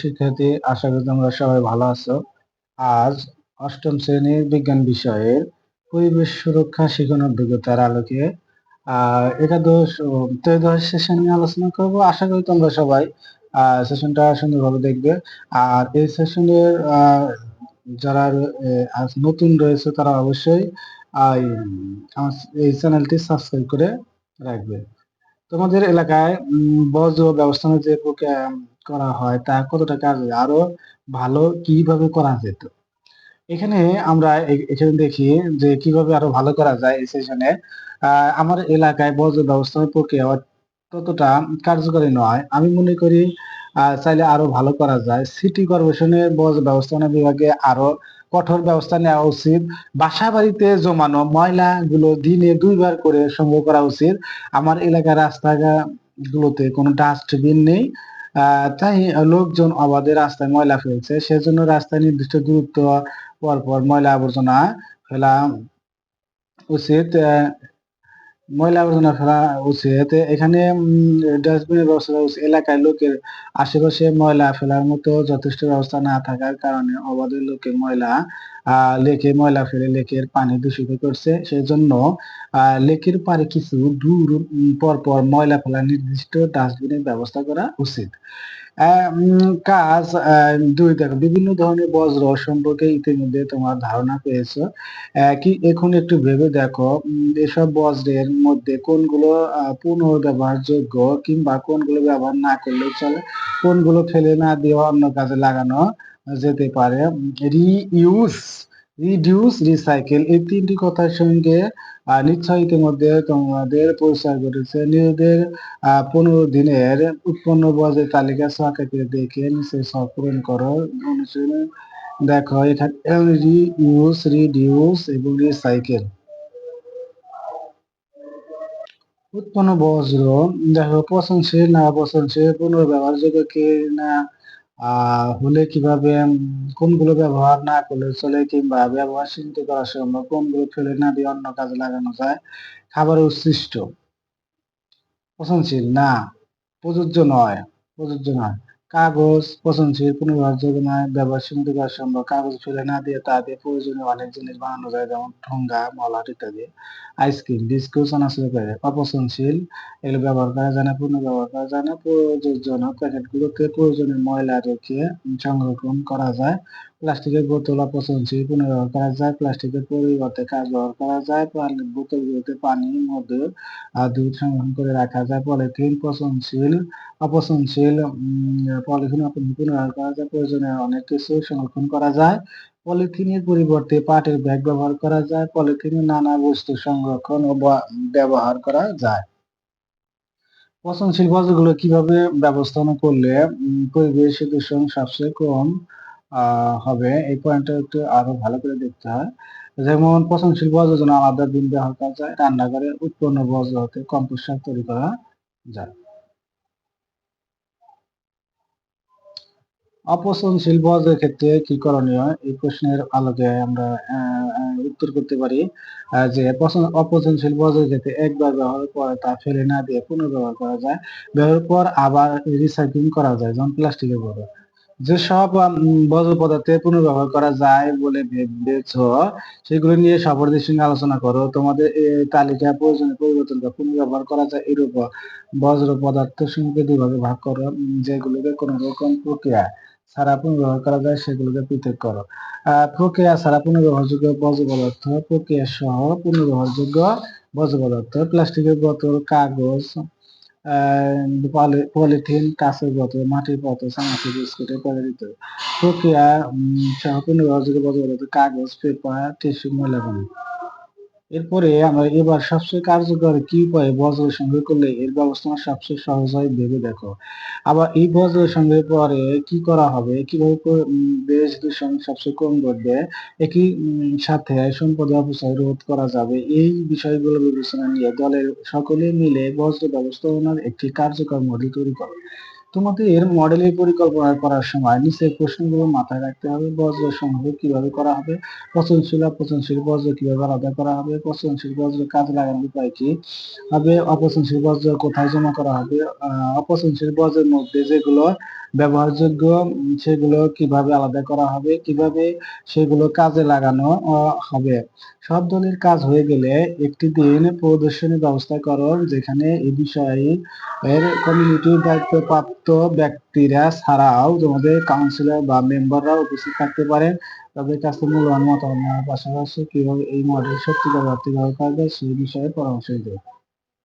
শিক্ষার্থী আশা করি তোমরা সবাই ভালো আছো। আজ অষ্টম শ্রেণির বিজ্ঞান বিষয়ের পরিবেশ সুরক্ষা শিখন অভিজ্ঞতার আলোকে একাদশ ত্রয়োদশ সেশন নিয়ে আলোচনা করব। আশা করি তোমরা সবাই সেশনটা সুন্দরভাবে দেখবে। আর এই সেশনের যারা নতুন রয়েছে তারা অবশ্যই এই চ্যানেলটি সাবস্ক্রাইব করে রাখবে। তোমাদের এলাকায় বর্জ্য ব্যবস্থাপনা যে করা হয়, তা কতটা কাজে? আরও ভালো কীভাবে করা যেত? এখানে আমরা এখানে দেখি যে কীভাবে আরও ভালো করা যায় এই সেশনে আমার এলাকায় বর্জ্য ব্যবস্থাপনা প্রক্রিয়া ততটা কার্যকরী নয়। আমি মনে করি চাইলে আরও ভালো করা যায়। সিটি কর্পোরেশনের বর্জ্য ব্যবস্থাপনা বিভাগে আরও কঠোর ব্যবস্থা নেওয়া উচিত। বাসা বাড়িতে জমানো ময়লাগুলো দিনে দুইবার করে সংগ্রহ করা উচিত। আমার এলাকার রাস্তাগুলোতে কোনো ডাস্টবিন নেই তাই লোকজন অবাধে রাস্তায় ময়লা ফেলছে। সেজন্য রাস্তায় নির্দিষ্ট দূরত্ব পর পর ময়লা আবর্জনা ফেলা উচিত। ময়লা আবর্জনা ফেলা উচিত। এখানে ডাস্টবিনের ব্যবস্থা করা উচিত। এলাকায় লোকের আশেপাশে ময়লা ফেলার মতো যথেষ্ট ব্যবস্থা না থাকার কারণে অবাধে লোকে ময়লা লেকে ময়লা ফেলে লেকের পানি দূষিত করছে। সেজন্য আহ লেকের পারে কিছু দূর উম, পর পর ময়লা ফেলার নির্দিষ্ট ডাস্টবিনের ব্যবস্থা করা উচিত। কাজ দুই দেখো বিভিন্ন ধরনের বজ্র সম্পর্কে ইতিমধ্যে তোমার ধারণা পেয়েছ। কি এখন একটু ভেবে দেখো এসব বজ্রের মধ্যে কোনগুলো পুনর্ব্যবহারযোগ্য কিংবা কোনগুলো ব্যবহার না করলে চলে কোনগুলো ফেলে না দিয়ে অন্য কাজে লাগানো যেতে পারে। রিইউজ রিডিউস রিসাইকেল এই তিনটি কথার সঙ্গে নিশ্চয় ইতিমধ্যে তোমাদের পরিচয় ঘটেছে। নিজেদের পনেরো দিনের উৎপন্ন বজ্রের তালিকা ছকে দেখে নিচে সব পূরণ করো। দেখো, এখানে রিইউজ রিডিউস এবং রিসাইকেল উৎপন্ন বজ্র দেখো, পচনশীল না পচনশীল, পুনর্ব্যবহারযোগ্য কি না হলে কীভাবে কোনগুলো ব্যবহার না করলে চলে কিংবা ব্যবহার সীমিত করা সম্ভব? কোনগুলো ফেলে না দিয়ে অন্য কাজে লাগানো যায়? খাবার উচ্ছিষ্ট পচনশীল? না। প্রযোজ্য নয়। প্রযোজ্য নয়। কাগজ পচনশীল পুনর্ব্যবহারযোগ্য নয় ব্যবহার সীমিত করা সম্ভব। কাগজ ফেলে না দিয়ে তা দিয়ে প্রয়োজনীয় অনেক জিনিস বানানো যায়, যেমন ঠোঙ্গা মলাট ইত্যাদি। আইসক্রিম বিস্কুট চানাচুর প্যাকেট অপচনশীল এগুলো ব্যবহার করা যায় না, পুনর্ব্যবহার করা যায় না। প্যাকেট প্যাকেটগুলোতে প্রয়োজনীয় ময়লা রেখে সংরক্ষণ করা যায়। প্লাস্টিকের বোতল অপচনশীল পুনর্ব্যবহার করা যায়, প্লাস্টিকের পরিবর্তে কাজ ব্যবহার করা যায় বোতলগুলোতে পানি, মধু আর দুধ সংরক্ষণ করে রাখা যায়, পলিথিন পচনশীল, অপচনশীল পলিথিন পুনর্ব্যবহার করা যায় প্রয়োজনীয় অনেক কিছু সংরক্ষণ করা যায়, পলিথিনের পরিবর্তে পাটের ব্যাগ ব্যবহার করা যায়, পলিথিনে নানা বস্তু সংরক্ষণ ও ব্যবহার করা যায়। পচনশীল বর্জ্যগুলো কীভাবে ব্যবস্থাপনা করলে পরিবেশ দূষণ সবচেয়ে কম হবে। এই পয়েন্টটা একটু আরও ভালো করে দেখতে হয়। যেমন পচনশীল বর্জ্য জন্য আলাদা বিন ব্যবহার করা যায়, রান্নাঘরে উৎপন্ন বর্জ্য হতে কম্পোস্ট সার তৈরি করা যায়। অপচনশীল বর্জ্যের ক্ষেত্রে কি করণীয়? এই প্রশ্নের আলোকে আমরা উত্তর করতে পারি যে পচন- অপচনশীল বর্জ্যের ক্ষেত্রে একবার ব্যবহার পরে তা ফেলে না দিয়ে পুনর্ব্যবহার করা যায়। ব্যবহার পর আবার রিসাইক্লিং করা যায়, যেমন প্লাস্টিকের বোতল যেসব উম, বর্জ্য পদার্থে পুনর্ব্যবহার করা যায় বলে ভেবেছ সেগুলো নিয়ে সফরদের সঙ্গে আলোচনা করো। তোমাদের তালিকা প্রয়োজনে পরিবর্তন বা পুনর্ব্যবহার করা যায় এর উপর বজ্র পদার্থ সমূহকে দুইভাগে ভাগ করো যেগুলোকে কোন রকম প্রক্রিয়া ছাড়া পুনর্ব্যবহার করা যায় সেগুলোকে পৃথক করো। আহ, প্রক্রিয়া ছাড়া পুনর্ব্যবহারযোগ্য বর্জ্য পদার্থ প্রক্রিয়া সহ পুনর্ব্যবহারযোগ্য বর্জ্য পদার্থ প্লাস্টিকের বোতল কাগজ পলিথিন কাঁচের বোতল মাটির পাত্র চানাচুর বিস্কুটের পরিচিত প্রক্রিয়া উম, সহ পুনর্ব্যবহারযোগ্য বর্জ্য কাগজ পেপার টিস্যু ময়লা পানি এরপরে আমরা এবার সবচেয়ে কার্যকর কি উপায়ে বজ্র সংগ্রহ করলে এর ব্যবস্থাপনা সবচেয়ে সহজ হয় ভেবে দেখো। আবার এই বজ্র সংগ্রহের পরে কি করা হবে? কীভাবে দেশ দূষণ সবচেয়ে কম ঘটবে? একই সাথে সম্পদ অপচয় রোধ করা যাবে? এই বিষয়গুলো বিবেচনা নিয়ে দলের সকলে মিলে বজ্র ব্যবস্থাপনার একটি কার্যকর মডেল তৈরি করো। তোমাদের মডেলের পরিকল্পনা করার সময় নিচের প্রশ্নগুলো মাথায় রাখতে হবে। বজ্র সংগ্রহ কীভাবে করা হবে? পচনশীল অপচনশীল বজ্র কীভাবে আলাদা করা হবে? পচনশীল বজ্র কাজে লাগানোর উপায় কি হবে? অপচনশীল বজ্র কোথায় জমা করা হবে? অপচনশীল বজ্রের মধ্যে যেগুলো ব্যবহারযোগ্য সেগুলো কীভাবে আলাদা করা হবে, কীভাবে সেগুলো কাজে লাগানো হবে। সব দলের কাজ হয়ে গেলে একটি দিন প্রদর্শনী ব্যবস্থা করো, যেখানে এ বিষয়ে কমিউনিটির দায়িত্বপ্রাপ্ত ব্যক্তিরা ছাড়াও তোমাদের কাউন্সিলর বা মেম্বাররা উপস্থিত থাকতে পারেন তাদের কাছে মূল্যবান মতামত পাশাপাশি কীভাবে এই মডেল সত্যিকার অর্থে ব্যবহার করবে সেই বিষয়ে পরামর্শ দিতে